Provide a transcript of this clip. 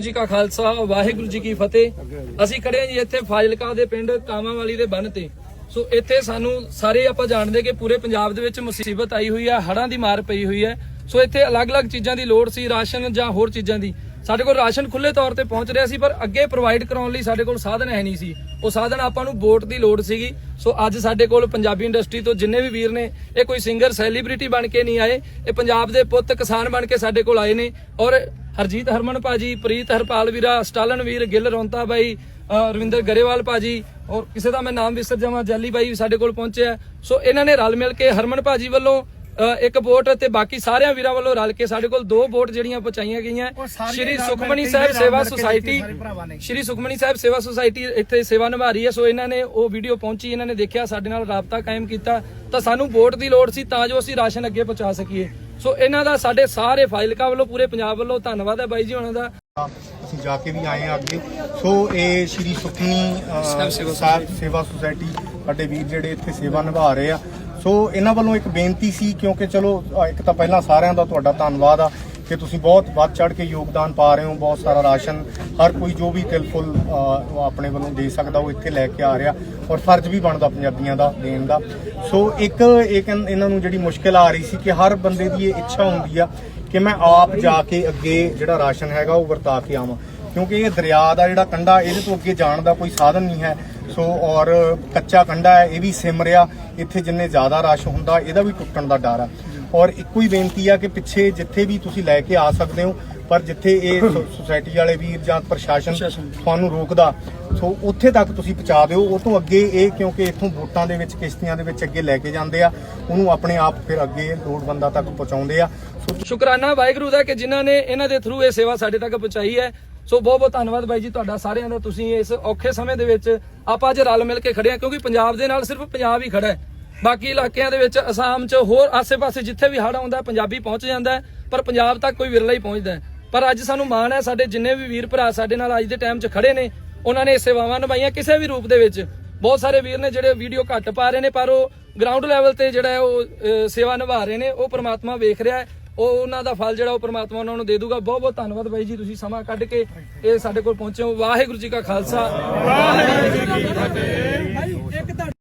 ਵਾਹਿਗੁਰੂ ਜੀ ਕਾ ਖਾਲਸਾ, ਵਾਹਿਗੁਰੂ ਜੀ ਕੀ ਫਤਿਹ। ਅਸੀਂ ਖੜੇ ਹਾਂ ਜੀ ਇੱਥੇ ਫਾਜ਼ਿਲਕਾ ਦੇ ਪਿੰਡ ਕਾਮਾਂਵਾਲੀ ਦੇ ਬੰਨ ਤੇ। ਸੋ ਇੱਥੇ ਸਾਨੂੰ ਸਾਰੇ ਆਪਾਂ ਜਾਣਦੇ ਕਿ ਪੂਰੇ ਪੰਜਾਬ ਦੇ ਵਿੱਚ ਮੁਸੀਬਤ ਆਈ ਹੋਈ ਹੈ ਹੜ੍ਹਾਂ ਦੀ ਮਾਰ ਪਈ ਹੋਈ ਹੈ। ਸੋ ਇੱਥੇ ਅਲੱਗ-ਅਲੱਗ ਚੀਜ਼ਾਂ ਦੀ ਲੋੜ ਸੀ, ਰਾਸ਼ਨ ਜਾਂ ਹੋਰ ਚੀਜ਼ਾਂ ਦੀ। ਸਾਡੇ ਕੋਲ ਰਾਸ਼ਨ ਖੁੱਲੇ ਤੌਰ ਤੇ ਪਹੁੰਚ ਰਿਹਾ ਸੀ, ਪਰ ਅੱਗੇ ਪ੍ਰੋਵਾਈਡ ਕਰਾਉਣ ਲਈ ਸਾਡੇ ਕੋਲ ਸਾਧਨ ਹੈ ਨਹੀਂ ਸੀ। ਉਹ ਸਾਧਨ ਆਪਾਂ ਨੂੰ ਵੋਟ ਦੀ ਲੋੜ ਸੀਗੀ। ਸੋ ਅੱਜ ਸਾਡੇ ਕੋਲ ਪੰਜਾਬੀ ਇੰਡਸਟਰੀ ਤੋਂ ਜਿੰਨੇ ਵੀ ਵੀਰ ਨੇ, ਇਹ ਕੋਈ ਸਿੰਗਰ ਸੈਲੀਬ੍ਰਿਟੀ ਬਣ ਕੇ ਨਹੀਂ ਆਏ, ਇਹ ਪੰਜਾਬ ਦੇ ਪੁੱਤ ਕਿਸਾਨ ਬਣ ਕੇ ਸਾਡੇ ਕੋਲ ਆਏ ਨੇ। ਔਰ ਹਰਜੀਤ ਹਰਮਨ ਭਾਜੀ, ਪ੍ਰੀਤ ਹਰਪਾਲ ਵੀਰਾ, ਸਟਾਲਨ ਵੀਰ, ਗਿੱਲ ਰੌਂਤਾ ਬਾਈ ਰਵਿੰਦਰ ਗਰੇਵਾਲ ਭਾਜੀ, ਔਰ ਕਿਸੇ ਦਾ ਮੈਂ ਨਾਮ ਵਿਸਰ ਜਾਵਾਂ, ਜੈਲੀ ਬਾਈ ਸਾਡੇ ਕੋਲ ਪਹੁੰਚਿਆ। ਸੋ ਇਹਨਾਂ ਨੇ ਰਲ ਮਿਲ ਕੇ ਹਰਮਨ ਭਾਜੀ ਵੱਲੋਂ ਇੱਕ ਵੋਟ ਤੇ ਬਾਕੀ ਸਾਰਿਆਂ ਵੀਰਾਂ ਵੱਲੋਂ ਰਲ ਕੇ ਸਾਡੇ ਕੋਲ ਦੋ ਵੋਟ ਜਿਹੜੀਆਂ ਪਹੁੰਚਾਈਆਂ ਗਈਆਂ। ਸ਼੍ਰੀ ਸੁਖਮਣੀ ਸਾਹਿਬ ਸੇਵਾ ਸੁਸਾਇਟੀ ਸ਼੍ਰੀ ਸੁਖਮਣੀ ਸਾਹਿਬ ਸੇਵਾ ਸੁਸਾਇਟੀ ਇੱਥੇ ਸੇਵਾ ਨਿਭਾ ਰਹੀ ਹੈ ਸੋ ਇਹਨਾਂ ਨੇ ਉਹ ਵੀਡੀਓ ਪਹੁੰਚੀ ਇਹਨਾਂ ਨੇ ਦੇਖਿਆ ਸਾਡੇ ਨਾਲ ਰਾਬਤਾ ਕਾਇਮ ਕੀਤਾ। ਤਾਂ ਸਾਨੂੰ ਵੋਟ ਦੀ ਲੋੜ ਸੀ ਤਾਂ ਜੋ ਅਸੀਂ ਰਾਸ਼ਨ ਅੱਗੇ ਪਹੁੰਚਾ ਸਕੀਏ। ਸੋ ਇਹਨਾਂ ਦਾ ਸਾਡੇ ਸਾਰੇ ਫਾਈਲਕਾ ਵੱਲੋਂ ਪੂਰੇ ਪੰਜਾਬ ਵੱਲੋਂ ਧੰਨਵਾਦ ਹੈ ਬਾਈ ਜੀ ਉਹਨਾਂ ਦਾ। ਅਸੀਂ ਜਾ ਕੇ ਵੀ ਆਏ ਹਾਂ ਅੱਗੇ। ਸੋ ਇਹ ਸ਼੍ਰੀ ਸੇਵਾ ਸਾਹਿਬ ਸੇਵਾ ਸੁਸਾਇਟੀ ਸਾਡੇ ਵੀਰ ਜਿਹੜੇ ਇੱਥੇ ਸੇਵਾ ਨਿਭਾ ਰਹੇ ਆ ਸੋ ਇਹਨਾਂ ਵੱਲੋਂ ਇੱਕ ਬੇਨਤੀ ਸੀ ਕਿਉਂਕਿ ਚਲੋ ਇੱਕ ਤਾਂ ਪਹਿਲਾਂ ਸਾਰਿਆਂ ਦਾ ਤੁਹਾਡਾ ਧੰਨਵਾਦ ਆ ਕਿ ਤੁਸੀਂ ਬਹੁਤ ਵੱਧ ਚੜ ਕੇ ਯੋਗਦਾਨ ਪਾ ਰਹੇ ਹੋ ਬਹੁਤ ਸਾਰਾ ਰਾਸ਼ਨ ਹਰ ਕੋਈ ਜੋ ਵੀ ਤਿਲਫੁਲ ਅ, ਆਪਣੇ ਵੱਲੋਂ ਦੇ ਸਕਦਾ ਉਹ ਇੱਥੇ ਲੈ ਕੇ ਆ ਰਿਹਾ ਔਰ ਫਰਜ਼ ਵੀ ਬਣਦਾ ਪੰਜਾਬੀਆਂ ਦਾ ਦੇਣ ਦਾ। ਸੋ ਇੱਕ ਇੱਕ ਇਹਨਾਂ ਨੂੰ ਜਿਹੜੀ ਮੁਸ਼ਕਿਲ ਆ ਰਹੀ ਸੀ ਕਿ ਹਰ ਬੰਦੇ ਦੀ ਇਹ ਇੱਛਾ ਹੁੰਦੀ ਆ ਕਿ ਮੈਂ ਆਪ ਜਾ ਕੇ ਅੱਗੇ ਜਿਹੜਾ ਰਾਸ਼ਨ ਹੈਗਾ ਉਹ ਵਰਤਾ ਕੇ ਆਵਾਂ। ਕਿਉਂਕਿ ਇਹ ਦਰਿਆ ਦਾ ਜਿਹੜਾ ਕੰਢਾ ਇਹਦੇ ਤੋਂ ਅੱਗੇ ਜਾਣ ਦਾ ਕੋਈ ਸਾਧਨ ਨਹੀਂ ਹੈ। ਸੋ ਔਰ ਕੱਚਾ ਕੰਢਾ ਹੈ ਇਹ ਵੀ ਸਿਮ ਰਿਹਾ। ਇੱਥੇ ਜਿੰਨੇ ਜ਼ਿਆਦਾ ਰਸ਼ ਹੁੰਦਾ ਇਹਦਾ ਵੀ ਟੁੱਟਣ ਦਾ ਡਰ ਹੈ। ਔਰ ਇੱਕੋ ਹੀ ਬੇਨਤੀ ਆ ਕਿ ਪਿੱਛੇ ਜਿੱਥੇ ਵੀ ਤੁਸੀਂ ਲੈ ਕੇ ਆ ਸਕਦੇ ਹੋ ਪਰ ਜਿੱਥੇ ਇਹ ਸੁਸਾਇਟੀ ਵਾਲੇ ਵੀਰ ਜਾਂ ਪ੍ਰਸ਼ਾਸਨ ਤੁਹਾਨੂੰ ਰੋਕਦਾ ਸੋ ਉੱਥੇ ਤੱਕ ਤੁਸੀਂ ਪਹੁੰਚਾ ਦਿਓ। ਉਹ ਤੋਂ ਅੱਗੇ ਇਹ ਕਿਉਂਕਿ ਇੱਥੋਂ ਵੋਟਾਂ ਦੇ ਵਿੱਚ ਕਿਸ਼ਤੀਆਂ ਦੇ ਵਿੱਚ ਅੱਗੇ ਲੈ ਕੇ ਜਾਂਦੇ ਆ ਉਹਨੂੰ ਆਪਣੇ ਆਪ ਫਿਰ ਅੱਗੇ ਲੋੜਵੰਦਾਂ ਤੱਕ ਪਹੁੰਚਾਉਂਦੇ ਆ। ਸੋ ਸ਼ੁਕਰਾਨਾ ਵਾਹਿਗੁਰੂ ਦਾ ਕਿ ਜਿਨ੍ਹਾਂ ਨੇ ਇਹਨਾਂ ਦੇ ਥਰੂ ਇਹ ਸੇਵਾ ਸਾਡੇ ਤੱਕ ਪਹੁੰਚਾਈ ਹੈ। ਸੋ ਬਹੁਤ ਬਹੁਤ ਧੰਨਵਾਦ ਬਾਈ ਜੀ ਤੁਹਾਡਾ ਸਾਰਿਆਂ ਦਾ। ਤੁਸੀਂ ਇਸ ਔਖੇ ਸਮੇਂ ਦੇ ਵਿੱਚ ਆਪਾਂ ਅੱਜ ਰਲ ਮਿਲ ਕੇ ਖੜੇ ਹਾਂ ਕਿਉਂਕਿ ਪੰਜਾਬ ਦੇ ਨਾਲ ਸਿਰਫ ਪੰਜਾਬ ਹੀ ਖੜਾ ਹੈ। ਬਾਕੀ ਇਲਾਕਿਆਂ ਦੇ ਵਿੱਚ ਅਸਾਮ 'ਚ ਹੋਰ ਆਸੇ-ਪਾਸੇ ਜਿੱਥੇ ਵੀ ਹੜ੍ਹ ਆਉਂਦਾ, ਪੰਜਾਬੀ ਪਹੁੰਚ ਜਾਂਦਾ ਪਰ ਪੰਜਾਬ ਤੱਕ ਕੋਈ ਵਿਰਲਾ ਹੀ ਪਹੁੰਚਦਾ ਪਰ ਅੱਜ ਸਾਨੂੰ ਮਾਣ ਹੈ, ਸਾਡੇ ਜਿੰਨੇ ਵੀ ਵੀਰ ਭਰਾ ਸਾਡੇ ਨਾਲ ਅੱਜ ਦੇ ਟਾਈਮ 'ਚ ਖੜੇ ਨੇ, ਉਹਨਾਂ ਨੇ ਸੇਵਾਵਾਂ ਨਿਭਾਈਆਂ ਕਿਸੇ ਵੀ ਰੂਪ ਦੇ ਵਿੱਚ। ਬਹੁਤ ਸਾਰੇ ਵੀਰ ਨੇ ਜਿਹੜੇ ਵੀਡੀਓ ਘੱਟ ਪਾ ਰਹੇ ਨੇ, ਪਰ ਉਹ ਗਰਾਊਂਡ ਲੈਵਲ ਤੇ ਜਿਹੜਾ ਉਹ ਸੇਵਾ ਨਿਭਾ ਰਹੇ ਨੇ, ਉਹ ਪ੍ਰਮਾਤਮਾ ਵੇਖ ਰਿਹਾ ਹੈ। ਉਹ ਉਹਨਾਂ ਦਾ ਫਲ ਜਿਹੜਾ ਉਹ ਪ੍ਰਮਾਤਮਾ ਉਹਨਾਂ ਨੂੰ ਦੇ ਦੂਗਾ। ਬਹੁਤ ਬਹੁਤ ਧੰਨਵਾਦ ਬਾਈ ਜੀ, ਤੁਸੀਂ ਸਮਾਂ ਕੱਢ ਕੇ ਇਹ ਸਾਡੇ ਕੋਲ ਪਹੁੰਚੇ ਹੋ। ਵਾਹਿਗੁਰੂ ਜੀ ਕਾ ਖਾਲਸਾ। ਵਾਹਿਗੁਰੂ ਜੀ ਕੀ ਫਤਿਹ।